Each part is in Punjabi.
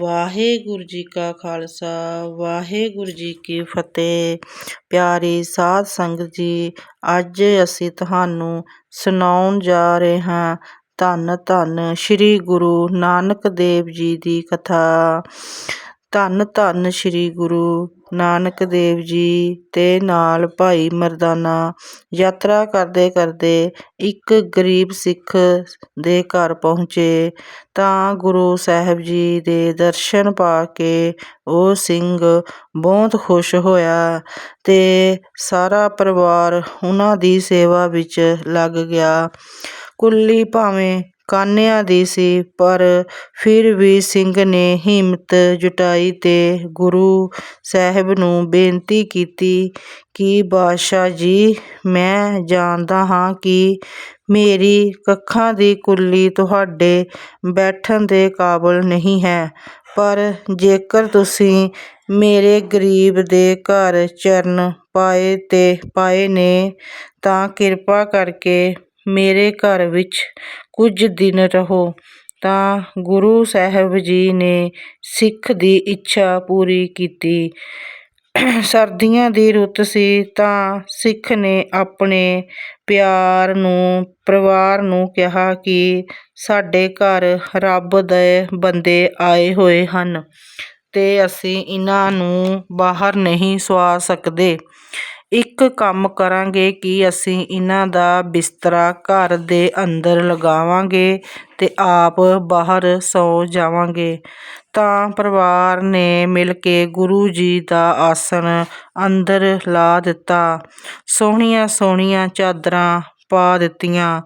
ਵਾਹਿਗੁਰੂ ਜੀ ਕਾ ਖਾਲਸਾ, ਵਾਹਿਗੁਰੂ ਜੀ ਕੀ ਫਤਿਹ। ਪਿਆਰੀ ਸਾਧ ਸੰਗਤ ਜੀ, ਅੱਜ ਅਸੀਂ ਤੁਹਾਨੂੰ ਸੁਣਾਉਣ ਜਾ ਰਹੇ ਹਾਂ ਧੰਨ ਧੰਨ ਸ੍ਰੀ ਗੁਰੂ ਨਾਨਕ ਦੇਵ ਜੀ ਦੀ ਕਥਾ। ਧੰਨ ਧੰਨ ਸ੍ਰੀ ਗੁਰੂ ਨਾਨਕ ਦੇਵ ਜੀ ਅਤੇ ਨਾਲ ਭਾਈ ਮਰਦਾਨਾ ਯਾਤਰਾ ਕਰਦੇ ਕਰਦੇ ਇੱਕ ਗਰੀਬ ਸਿੱਖ ਦੇ ਘਰ ਪਹੁੰਚੇ। ਤਾਂ ਗੁਰੂ ਸਾਹਿਬ ਜੀ ਦੇ ਦਰਸ਼ਨ ਪਾ ਕੇ ਉਹ ਸਿੰਘ ਬਹੁਤ ਖੁਸ਼ ਹੋਇਆ ਅਤੇ ਸਾਰਾ ਪਰਿਵਾਰ ਉਹਨਾਂ ਦੀ ਸੇਵਾ ਵਿੱਚ ਲੱਗ ਗਿਆ। ਕੁੱਲੀ ਭਾਵੇਂ ਕਾਨਿਆਂ ਦੀ ਸੀ, ਪਰ ਫਿਰ ਵੀ ਸਿੰਘ ਨੇ ਹਿੰਮਤ ਜੁਟਾਈ ਅਤੇ ਗੁਰੂ ਸਾਹਿਬ ਨੂੰ ਬੇਨਤੀ ਕੀਤੀ ਕਿ, ਬਾਦਸ਼ਾਹ ਜੀ, ਮੈਂ ਜਾਣਦਾ ਹਾਂ ਕਿ ਮੇਰੀ ਕੱਖਾਂ ਦੀ ਕੁੱਲੀ ਤੁਹਾਡੇ ਬੈਠਣ ਦੇ ਕਾਬਲ ਨਹੀਂ ਹੈ, ਪਰ ਜੇਕਰ ਤੁਸੀਂ ਮੇਰੇ ਗਰੀਬ ਦੇ ਘਰ ਚਰਨ ਪਾਏ ਅਤੇ ਪਾਏ ਨੇ, ਤਾਂ ਕਿਰਪਾ ਕਰਕੇ ਮੇਰੇ ਘਰ ਵਿੱਚ ਕੁਝ ਦਿਨ ਰਹੋ। ਤਾਂ ਗੁਰੂ ਸਾਹਿਬ ਜੀ ਨੇ ਸਿੱਖ ਦੀ ਇੱਛਾ ਪੂਰੀ ਕੀਤੀ। ਸਰਦੀਆਂ ਦੀ ਰੁੱਤ ਸੀ ਤਾਂ ਸਿੱਖ ਨੇ ਆਪਣੇ ਪਿਆਰ ਨੂੰ, ਪਰਿਵਾਰ ਨੂੰ ਕਿਹਾ ਕਿ ਸਾਡੇ ਘਰ ਰੱਬ ਦੇ ਬੰਦੇ ਆਏ ਹੋਏ ਹਨ ਅਤੇ ਅਸੀਂ ਇਹਨਾਂ ਨੂੰ ਬਾਹਰ ਨਹੀਂ ਸਵਾ ਸਕਦੇ। ਇੱਕ ਕੰਮ ਕਰਾਂਗੇ ਕਿ ਅਸੀਂ ਇਹਨਾਂ ਦਾ ਬਿਸਤਰਾ ਘਰ ਦੇ ਅੰਦਰ ਲਗਾਵਾਂਗੇ ਅਤੇ ਆਪ ਬਾਹਰ ਸੌ ਜਾਵਾਂਗੇ। ਤਾਂ ਪਰਿਵਾਰ ਨੇ ਮਿਲ ਕੇ ਗੁਰੂ ਜੀ ਦਾ ਆਸਣ ਅੰਦਰ ਲਾ ਦਿੱਤਾ। ਸੋਹਣੀਆਂ ਸੋਹਣੀਆਂ ਚਾਦਰਾਂ ਪਾ ਦਿੱਤੀਆਂ।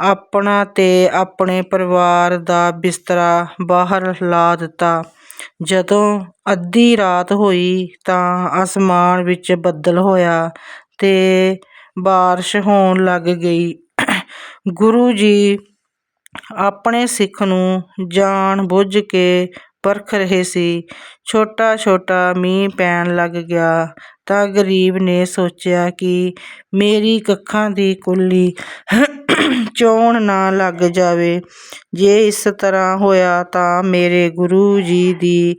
ਆਪਣਾ ਅਤੇ ਆਪਣੇ ਪਰਿਵਾਰ ਦਾ ਬਿਸਤਰਾ ਬਾਹਰ ਲਾ ਦਿੱਤਾ। ਜਦੋਂ ਅੱਧੀ ਰਾਤ ਹੋਈ ਤਾਂ ਅਸਮਾਨ ਵਿੱਚ ਬੱਦਲ ਹੋਇਆ ਤੇ ਬਾਰਿਸ਼ ਹੋਣ ਲੱਗ ਗਈ। ਗੁਰੂ ਜੀ ਆਪਣੇ ਸਿੱਖ ਨੂੰ ਜਾਣ ਬੁੱਝ ਕੇ ਪਰਖ ਰਹੇ ਸੀ। ਛੋਟਾ ਛੋਟਾ ਮੀਂਹ ਪੈਣ ਲੱਗ ਗਿਆ ਤਾਂ ਗਰੀਬ ਨੇ ਸੋਚਿਆ ਕਿ ਮੇਰੀ ਕੱਖਾਂ ਦੀ ਕੁੱਲੀ ਚੋਣ ਨਾ ਲੱਗ ਜਾਵੇ। ਜੇ ਇਸ ਤਰ੍ਹਾਂ ਹੋਇਆ ਤਾਂ ਮੇਰੇ ਗੁਰੂ ਜੀ ਦੀ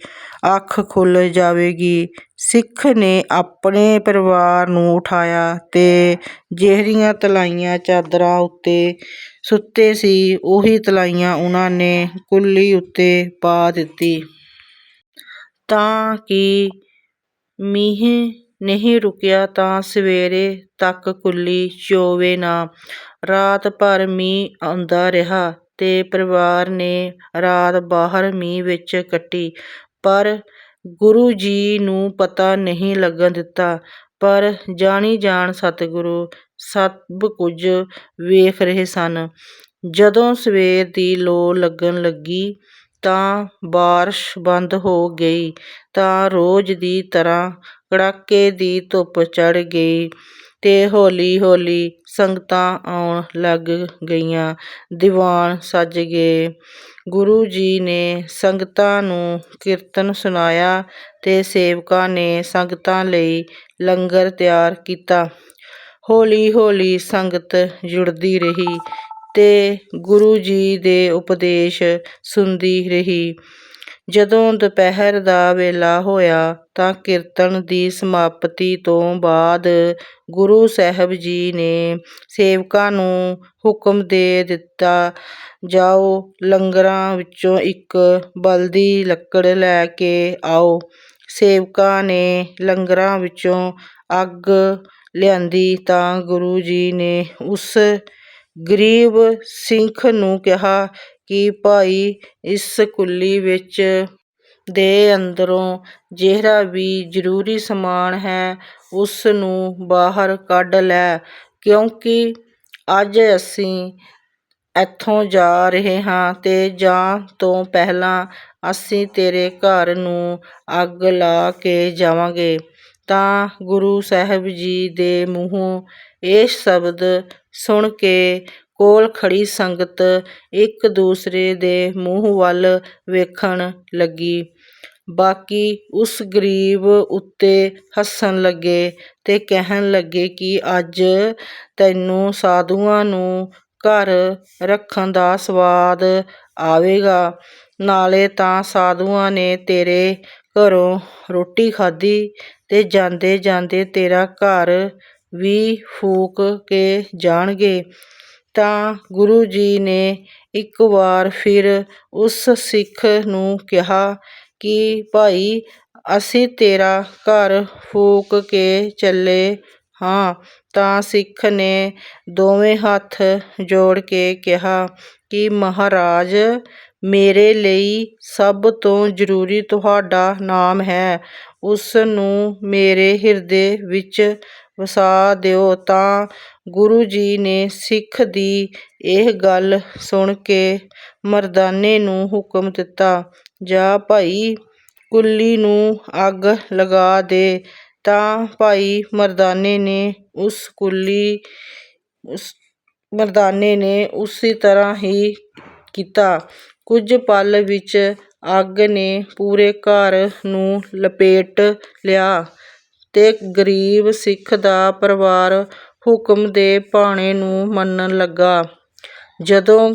ਅੱਖ ਖੁੱਲ੍ਹ ਜਾਵੇਗੀ। ਸਿੱਖ ਨੇ ਆਪਣੇ ਪਰਿਵਾਰ ਨੂੰ ਉਠਾਇਆ ਅਤੇ ਜਿਹੜੀਆਂ ਤਲਾਈਆਂ ਚਾਦਰਾਂ ਉੱਤੇ ਸੁੱਤੇ ਸੀ, ਉਹੀ ਤਲਾਈਆਂ ਉਹਨਾਂ ਨੇ ਕੁੱਲੀ ਉੱਤੇ ਪਾ ਦਿੱਤੀ। ਤਾਂ ਕਿ ਮੀਂਹ ਨਹੀਂ ਰੁਕਿਆ ਤਾਂ ਸਵੇਰੇ ਤੱਕ ਕੁੱਲੀ ਚੋਵੇ ਨਾ। ਰਾਤ ਭਰ ਮੀਂਹ ਆਉਂਦਾ ਰਿਹਾ ਤੇ ਪਰਿਵਾਰ ਨੇ ਰਾਤ ਬਾਹਰ ਮੀਂਹ ਵਿੱਚ ਕੱਟੀ। ਪਰ ਗੁਰੂ ਜੀ ਨੂੰ ਪਤਾ ਨਹੀਂ ਲੱਗਣ ਦਿੱਤਾ। ਪਰ ਜਾਣੀ ਜਾਣ ਸਤਿਗੁਰੂ ਸਭ ਕੁਝ ਵੇਖ ਰਹੇ ਸਨ। ਜਦੋਂ ਸਵੇਰ ਦੀ ਲੋ ਲੱਗਣ ਲੱਗੀ ਤਾਂ ਬਾਰਿਸ਼ ਬੰਦ ਹੋ ਗਈ ਤਾਂ ਰੋਜ਼ ਦੀ ਤਰ੍ਹਾਂ ਕੜਾਕੇ ਦੀ ਧੁੱਪ ਚੜ੍ਹ ਗਈ ਤੇ ਹੌਲੀ ਹੌਲੀ ਸੰਗਤਾਂ ਆਉਣ ਲੱਗ ਗਈਆਂ, ਦੀਵਾਨ ਸੱਜ ਗਏ। ਗੁਰੂ ਜੀ ਨੇ ਸੰਗਤਾਂ ਨੂੰ ਕੀਰਤਨ ਸੁਣਾਇਆ ਤੇ ਸੇਵਕਾਂ ਨੇ ਸੰਗਤਾਂ ਲਈ ਲੰਗਰ ਤਿਆਰ ਕੀਤਾ। ਹੌਲੀ ਹੌਲੀ ਸੰਗਤ ਜੁੜਦੀ ਰਹੀ ਤੇ ਗੁਰੂ ਜੀ ਦੇ ਉਪਦੇਸ਼ ਸੁਣਦੀ ਰਹੀ। ਜਦੋਂ ਦੁਪਹਿਰ ਦਾ ਵੇਲਾ ਹੋਇਆ ਤਾਂ ਕੀਰਤਨ ਦੀ ਸਮਾਪਤੀ ਤੋਂ ਬਾਅਦ ਗੁਰੂ ਸਾਹਿਬ ਜੀ ਨੇ ਸੇਵਕਾਂ ਨੂੰ ਹੁਕਮ ਦੇ ਦਿੱਤਾ, ਜਾਓ, ਲੰਗਰਾਂ ਵਿੱਚੋਂ ਇੱਕ ਬਲਦੀ ਲੱਕੜ ਲੈ ਕੇ ਆਓ। ਸੇਵਕਾਂ ਨੇ ਲੰਗਰਾਂ ਵਿੱਚੋਂ ਅੱਗ ਲਿਆਂਦੀ ਤਾਂ ਗੁਰੂ ਜੀ ਨੇ ਉਸ ਗਰੀਬ ਸਿੱਖ ਨੂੰ ਕਿਹਾ ਕਿ ਭਾਈ, ਇਸ ਕੁੱਲੀ ਵਿੱਚ ਦੇ ਅੰਦਰੋਂ ਜਿਹੜਾ ਵੀ ਜ਼ਰੂਰੀ ਸਮਾਨ ਹੈ, ਉਸ ਨੂੰ ਬਾਹਰ ਕੱਢ ਲੈ। ਕਿਉਂਕਿ ਅੱਜ ਅਸੀਂ ਇੱਥੋਂ ਜਾ ਰਹੇ ਹਾਂ ਤੇ ਜਾਣ ਤੋਂ ਪਹਿਲਾਂ ਅਸੀਂ ਤੇਰੇ ਘਰ ਨੂੰ ਅੱਗ ਲਾ ਕੇ ਜਾਵਾਂਗੇ। ਤਾਂ ਗੁਰੂ ਸਾਹਿਬ ਜੀ ਦੇ ਮੂੰਹੋਂ ਇਹ ਸ਼ਬਦ ਸੁਣ ਕੇ ਕੋਲ ਖੜੀ ਸੰਗਤ ਇੱਕ ਦੂਸਰੇ ਦੇ ਮੂੰਹ ਵੱਲ ਵੇਖਣ ਲੱਗੀ। ਬਾਕੀ ਉਸ ਗਰੀਬ ਉੱਤੇ ਹੱਸਣ ਲੱਗੇ ਤੇ ਕਹਿਣ ਲੱਗੇ ਕਿ ਅੱਜ ਤੈਨੂੰ ਸਾਧੂਆਂ ਨੂੰ ਘਰ ਰੱਖਣ ਦਾ ਸਵਾਦ ਆਵੇਗਾ, ਨਾਲੇ ਤਾਂ ਸਾਧੂਆਂ ਨੇ ਤੇਰੇ ਘਰੋਂ ਰੋਟੀ ਖਾਧੀ ਤੇ ਜਾਂਦੇ ਜਾਂਦੇ ਤੇਰਾ ਘਰ ਵੀ ਫੂਕ ਕੇ ਜਾਣਗੇ। ਤਾਂ ਗੁਰੂ ਜੀ ਨੇ ਇੱਕ ਵਾਰ ਫਿਰ ਉਸ ਸਿੱਖ ਨੂੰ ਕਿਹਾ ਕਿ, ਭਾਈ, ਅਸੀਂ ਤੇਰਾ ਘਰ ਫੂਕ ਕੇ ਚੱਲੇ ਹਾਂ। ਤਾਂ ਸਿੱਖ ਨੇ ਦੋਵੇਂ ਹੱਥ ਜੋੜ ਕੇ ਕਿਹਾ ਕਿ, ਮਹਾਰਾਜ, ਮੇਰੇ ਲਈ ਸਭ ਤੋਂ ਜ਼ਰੂਰੀ ਤੁਹਾਡਾ ਨਾਮ ਹੈ। ਉਸ ਨੂੰ ਮੇਰੇ ਹਿਰਦੇ ਵਿੱਚ ਵਸਾ ਦਿਓ ਤਾਂ ਗੁਰੂ ਜੀ ਨੇ ਸਿੱਖ ਦੀ ਇਹ ਗੱਲ ਸੁਣ ਕੇ ਮਰਦਾਨੇ ਨੂੰ ਹੁਕਮ ਦਿੱਤਾ, ਜਾ ਭਾਈ ਕੁੱਲੀ ਨੂੰ ਅੱਗ ਲਗਾ ਦੇ। ਤਾਂ ਭਾਈ ਮਰਦਾਨੇ ਨੇ ਉਸ ਕੁੱਲੀ, ਉਸ ਮਰਦਾਨੇ ਨੇ ਉਸੇ ਤਰ੍ਹਾਂ ਹੀ ਕੀਤਾ। ਕੁਝ ਪਲ ਵਿੱਚ ਅੱਗ ਨੇ ਪੂਰੇ ਘਰ ਨੂੰ ਲਪੇਟ ਲਿਆ। ਤੇ ਗਰੀਬ ਸਿੱਖ ਦਾ ਪਰਿਵਾਰ ਹੁਕਮ ਦੇ ਭਾਣੇ ਨੂੰ ਮੰਨਣ ਲੱਗਾ। ਜਦੋਂ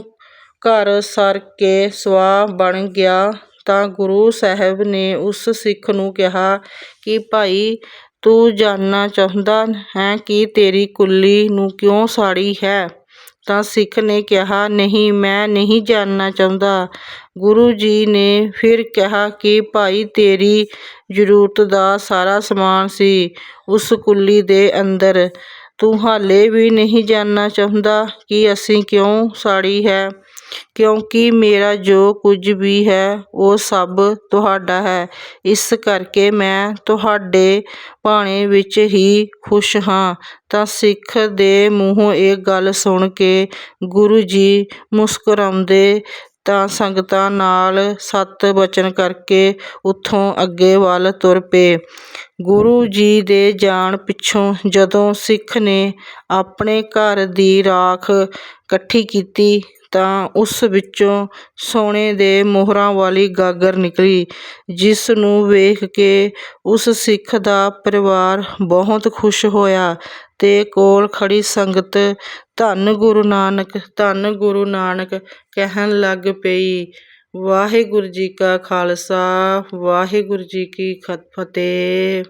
ਘਰ ਸਰ ਕੇ ਸੁਆਹ ਬਣ ਗਿਆ ਤਾਂ ਗੁਰੂ ਸਾਹਿਬ ਨੇ ਉਸ ਸਿੱਖ ਨੂੰ ਕਿਹਾ ਕਿ, ਭਾਈ, ਤੂੰ ਜਾਣਨਾ ਚਾਹੁੰਦਾ ਹੈਂ ਕਿ ਤੇਰੀ ਕੁੱਲੀ ਨੂੰ ਕਿਉਂ ਸਾੜੀ ਹੈ? ਤਾਂ ਸਿੱਖ ਨੇ ਕਿਹਾ, ਨਹੀਂ, ਮੈਂ ਨਹੀਂ ਜਾਣਨਾ ਚਾਹੁੰਦਾ। ਗੁਰੂ ਜੀ ਨੇ ਫਿਰ ਕਿਹਾ ਕਿ ਭਾਈ, ਤੇਰੀ ਜ਼ਰੂਰਤ ਦਾ ਸਾਰਾ ਸਮਾਨ ਸੀ ਉਸ ਕੁੱਲੀ ਦੇ ਅੰਦਰ। ਤੂੰ ਹਾਲੇ ਵੀ ਨਹੀਂ ਜਾਣਨਾ ਚਾਹੁੰਦਾ ਕਿ ਅਸੀਂ ਕਿਉਂ ਸਾੜੀ ਹੈ? ਕਿਉਂਕਿ ਮੇਰਾ ਜੋ ਕੁਝ ਵੀ ਹੈ, ਉਹ ਸਭ ਤੁਹਾਡਾ ਹੈ। ਇਸ ਕਰਕੇ ਮੈਂ ਤੁਹਾਡੇ ਭਾਣੇ ਵਿੱਚ ਹੀ ਖੁਸ਼ ਹਾਂ। ਤਾਂ ਸਿੱਖ ਦੇ ਮੂੰਹੋਂ ਇਹ ਗੱਲ ਸੁਣ ਕੇ ਗੁਰੂ ਜੀ ਮੁਸਕਰਾਉਂਦੇ ਤਾਂ ਸੰਗਤਾਂ ਨਾਲ ਸਤ ਵਚਨ ਕਰਕੇ ਉੱਥੋਂ ਅੱਗੇ ਵੱਲ ਤੁਰ ਪਏ। ਗੁਰੂ ਜੀ ਦੇ ਜਾਣ ਪਿੱਛੋਂ ਜਦੋਂ ਸਿੱਖ ਨੇ ਆਪਣੇ ਘਰ ਦੀ ਰਾਖ ਇਕੱਠੀ ਕੀਤੀ ਤਾਂ ਉਸ ਵਿੱਚੋਂ ਸੋਨੇ ਦੇ ਮੋਹਰਾਂ ਵਾਲੀ ਗਾਗਰ ਨਿਕਲੀ, ਜਿਸ ਨੂੰ ਵੇਖ ਕੇ ਉਸ ਸਿੱਖ ਦਾ ਪਰਿਵਾਰ ਬਹੁਤ ਖੁਸ਼ ਹੋਇਆ ਤੇ ਕੋਲ ਖੜੀ ਸੰਗਤ, ਧੰਨ ਗੁਰੂ ਨਾਨਕ, ਧੰਨ ਗੁਰੂ ਨਾਨਕ, ਕਹਿਣ ਲੱਗ ਪਈ। ਵਾਹਿਗੁਰੂ ਜੀ ਕਾ ਖਾਲਸਾ, ਵਾਹਿਗੁਰੂ ਜੀ ਕੀ ਫਤਿਹ।